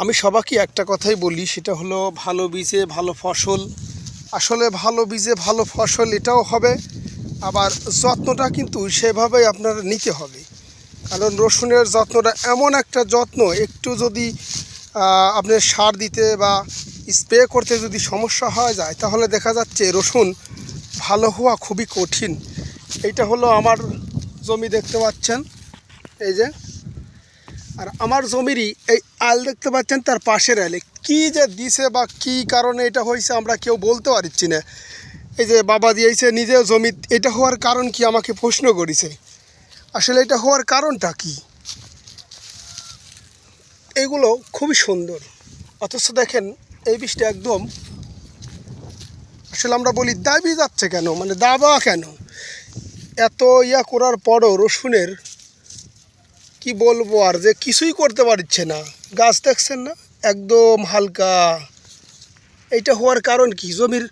আমি সবাইকে একটা কথাই বলি, সেটা হলো ভালো বীজে ভালো ফসল। আসলে ভালো বীজে ভালো ফসল এটাও হবে, আবার যত্নটা কিন্তু সেভাবেই আপনার নিতে হবে। কারণ রসুনের যত্নটা এমন একটা যত্ন, একটু যদি আপনার সার দিতে বা স্প্রে করতে যদি সমস্যা হয়ে যায়, তাহলে দেখা যাচ্ছে রসুন ভালো হওয়া খুবই কঠিন। এইটা হলো আমার জমি দেখতে পাচ্ছেন, এই যে। আর আমার জমিরই এই আল দেখতে পাচ্ছেন তার পাশের আলে। কি যে দিছে বা কি কারণে এটা হয়েছে আমরা কেউ বলতে পারছি না। এই যে বাবা দিয়েছে নিজেও জমি, এটা হওয়ার কারণ কি আমাকে প্রশ্ন করেছে? আসলে এটা হওয়ার কারণটা কি? এগুলো খুবই সুন্দর। অথচ দেখেন, এই বীজটা একদম আসলে আমরা বলি দাবি যাচ্ছে কেন? মানে দাবা কেন? এত ইয়া করার পরও রসুনের কি বলব আর যে কিছুই করতে পারছে না। গাছ দেখছেন না? একদম হালকা। এইটা হওয়ার কারণ কি? জমির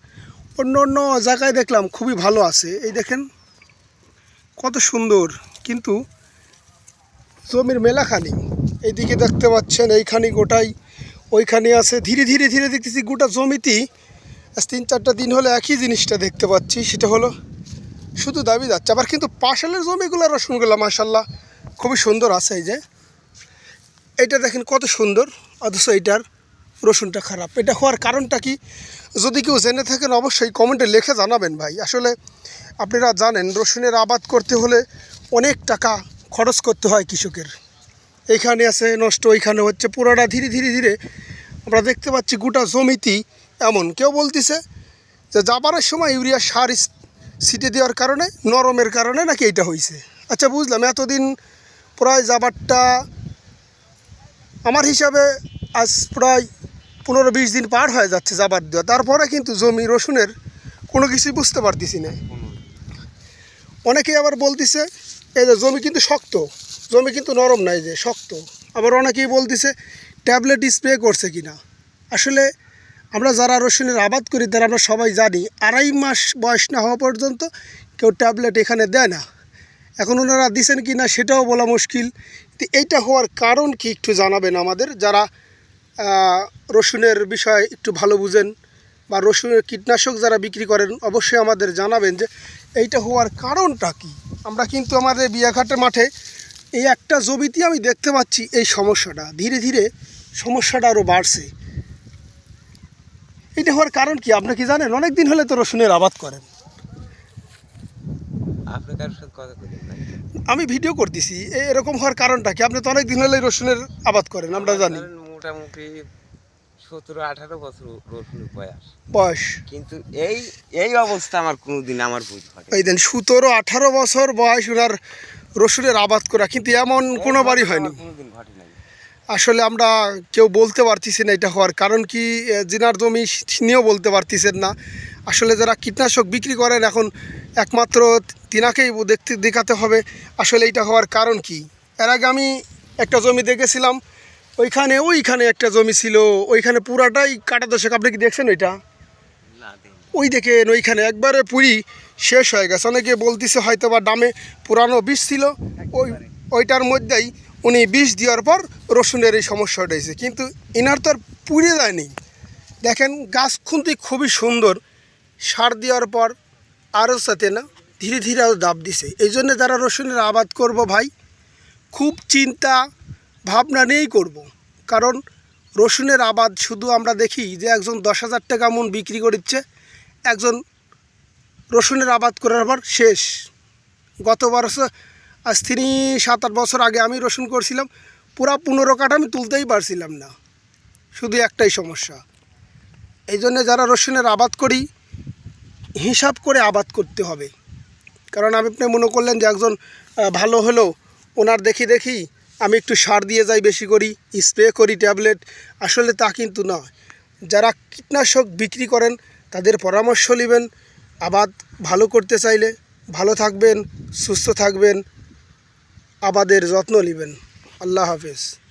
অন্য অন্য জায়গায় দেখলাম খুবই ভালো আছে। এই দেখেন, কত সুন্দর। কিন্তু জমির মেলাখানি, এইদিকে দেখতে পাচ্ছেন এইখানে গোটাই, ওইখানে আছে, ধীরে ধীরে ধীরে দেখতেছি গোটা জমিতেই তিন চারটা দিন হলে একই জিনিসটা দেখতে পাচ্ছি। সেটা হলো শুধু দাবি যাচ্ছে আবার কিন্তু পাশালের জমিগুলো রসুনগুলো মাসাল্লাহ খুবই সুন্দর আছে এই যে। এটা দেখেন কত সুন্দর, অথচ এইটার রসুনটা খারাপ। এটা হওয়ার কারণটা কি? যদি কেউ জেনে থাকেন, অবশ্যই কমেন্টে লিখে জানাবেন ভাই। আসলে আপনারা জানেন, রসুনের আবাদ করতে হলে অনেক টাকা খরচ করতে হয় কৃষকের। এইখানে আছে, নষ্ট, ওইখানে হচ্ছে, পুরোটা ধীরে ধীরে ধীরে আমরা দেখতে পাচ্ছি গোটা জমিতেই এমন। কেউ বলতেছে যে যাবারের সময় ইউরিয়া সার ছিটে দেওয়ার কারণে, নরমের কারণে নাকি এটা হয়েছে আচ্ছা বুঝলাম, এতদিন প্রায় যাবারটা আমার হিসাবে আজ প্রায় পনেরো বিশ দিন পার হয়ে যাচ্ছে যাবার দেওয়া। তারপরে কিন্তু জমি রসুনের কোনো কিছুই বুঝতে পারতেছি না। অনেকেই আবার বলতেছে, এই যে জমি কিন্তু শক্ত, জমি কিন্তু নরম নাই যে শক্ত। আবার অনেকেই বলতেছে, ট্যাবলেট স্প্রে করছে কিনা। আসলে আমরা যারা রসুনের আবাদ করি, তারা আমরা সবাই জানি, আড়াই মাস বয়স না হওয়া পর্যন্ত কেউ ট্যাবলেট এখানে দেয় না। এখন ওনারা দিছেন কি না সেটাও বলা মুশকিল। তো এইটা হওয়ার কারণ কি একটু জানাবেন আমাদের? যারা রসুনের বিষয়ে একটু ভালো বুঝেন বা রসুনের কীটনাশক যারা বিক্রি করেন, অবশ্যই আমাদের জানাবেন যে এইটা হওয়ার কারণটা কি। আমরা কিন্তু আমাদের বিয়াঘাটের মাঠে এই একটা জমিতে আমি দেখতে পাচ্ছি এই সমস্যাটা। ধীরে ধীরে সমস্যাটা আরও বাড়ছে। এটা হওয়ার কারণ কি? আপনি কি জানেন? অনেক দিন হলে তো রসুনের আবাদ করেন। আপনি কারোর সাথে কথা বলেন না? আমি ভিডিও করতেছি। এরকম হওয়ার কারণটা কি? আপনি তো অনেক দিন হলে রসুনের আবাদ করেন আমরা জানি। মোটামুটি সতেরো আঠারো বছর রসুনের বয়স। বয়স। কিন্তু এই এই অবস্থা আমার কোনোদিন আমার বুঝ ঘটে এই দেন সতেরো আঠারো বছর বয়স ওনার রসুনের আবাদ করা কিন্তু এমন কোনো বাড়ি হয়নি। কোনোদিন ঘটে নাই। আসলে আমরা কেউ বলতে পারতেছি না এটা হওয়ার কারণ কি জিনার জমি নিয়েও বলতে পারতেছেন না। আসলে যারা কীটনাশক বিক্রি করেন এখন একমাত্র তিনাকেই দেখতে দেখাতে হবে। আসলে এটা হওয়ার কারণ কি? এর আগে আমি একটা জমি দেখেছিলাম। ওইখানে ওইখানে একটা জমি ছিল। ওইখানে পুরাটাই কাটা দশক। আপনি কি দেখছেন ওইটা? ওই দেখেন ওইখানে একবারে পুরি শেষ হয়ে গেছে। অনেকে বলতেছে হয়তো বা দামে পুরানো বিষ ছিল। ওই ওইটার মধ্যেই উনি বিষ দেওয়ার পর রসুনের এই সমস্যাটা হয়েছে কিন্তু ইনার তো আর পুড়ে যায়নি। দেখেন গাছ খুন্তি খুবই সুন্দর। সার দেওয়ার পর আরও সাথে না, ধীরে ধীরে আরও দাব দিছে। এই জন্য যারা রসুনের আবাদ করব ভাই, খুব চিন্তা, ভাবনা নিয়েই করব। কারণ রসুনের আবাদ শুধু আমরা দেখি যে একজন দশ হাজার টাকা মন বিক্রি করছে একজন রসুনের আবাদ করার পর শেষ। গত বছর, আজ তিনি সাত আট বছর আগে আমি রসুন করছিলাম, পুরা পনেরো কাঠ আমি তুলতেই পারছিলাম না। শুধু একটাই সমস্যা। এই জন্য যারা রসুনের আবাদ করি হিসাব করে আবাদ করতে হবে। কারণ আপনি মনে করলেন যে একজন ভালো হলো ওনার দেখি দেখি আমি একটু সার দিয়ে যাই বেশি করি, স্প্রে করি ট্যাবলেট, আসলে তা কিন্তু নয়। যারা কীটনাশক বিক্রি করেন, তাদের পরামর্শ নেবেন, আবাদ ভালো করতে চাইলে, ভালো থাকবেন, সুস্থ থাকবেন, আবাদের যত্ন নেবেন। আল্লাহ হাফেজ।